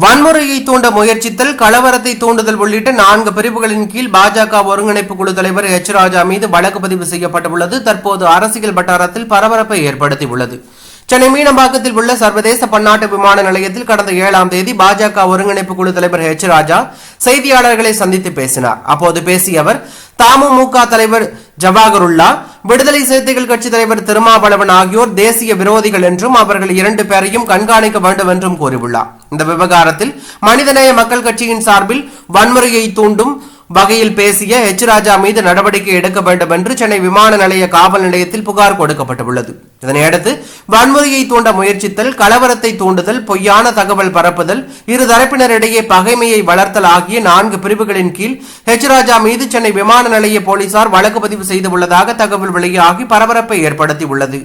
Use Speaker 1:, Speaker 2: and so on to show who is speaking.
Speaker 1: வன்முறையை தூண்ட முயற்சித்தல் கலவரத்தை தூண்டுதல் உள்ளிட்ட நான்கு பிரிவுகளின் கீழ் பாஜக ஒருங்கிணைப்பு குழு தலைவர் எச். ராஜா மீது வழக்கு பதிவு செய்யப்பட்டுள்ளது. தற்போது அரசியல் வட்டாரத்தில் பரபரப்பை ஏற்படுத்தியுள்ளது. சென்னை மீனம்பாக்கத்தில் உள்ள சர்வதேச பன்னாட்டு விமான நிலையத்தில் கடந்த ஏழாம் தேதி பாஜக ஒருங்கிணைப்பு குழு தலைவர் எச். ராஜா செய்தியாளர்களை சந்தித்து பேசினார். அப்போது பேசிய அவர் தமுமுக தலைவர் ஜவாகருல்லா விடுதலை சிறுத்தைகள் கட்சி தலைவர் திருமாவளவன் ஆகியோர் தேசிய விரோதிகள் என்றும் அவர்கள் இரண்டு பேரையும் கண்காணிக்க வேண்டும் என்றும் கூறியுள்ளார். இந்த விவகாரத்தில் மனிதநேய மக்கள் கட்சியின் சார்பில் வன்முறையை தூண்டும் வகையில் பேசிய எச் ராஜா மீது நடவடிக்கை எடுக்க வேண்டும் என்று சென்னை விமான நிலைய காவல் நிலையத்தில் புகார் கொடுக்கப்பட்டுள்ளது. இதனையடுத்து வன்முறையை தூண்ட முயற்சித்தல் கலவரத்தை தூண்டுதல் பொய்யான தகவல் பரப்புதல் இரு தரப்பினரிடையே பகைமையை வளர்த்தல் ஆகிய நான்கு பிரிவுகளின் கீழ் ஹெச் ராஜா மீது சென்னை விமான நிலைய போலீசார் வழக்கு பதிவு செய்துள்ளதாக தகவல் வெளியாகி பரபரப்பை ஏற்படுத்தியுள்ளது.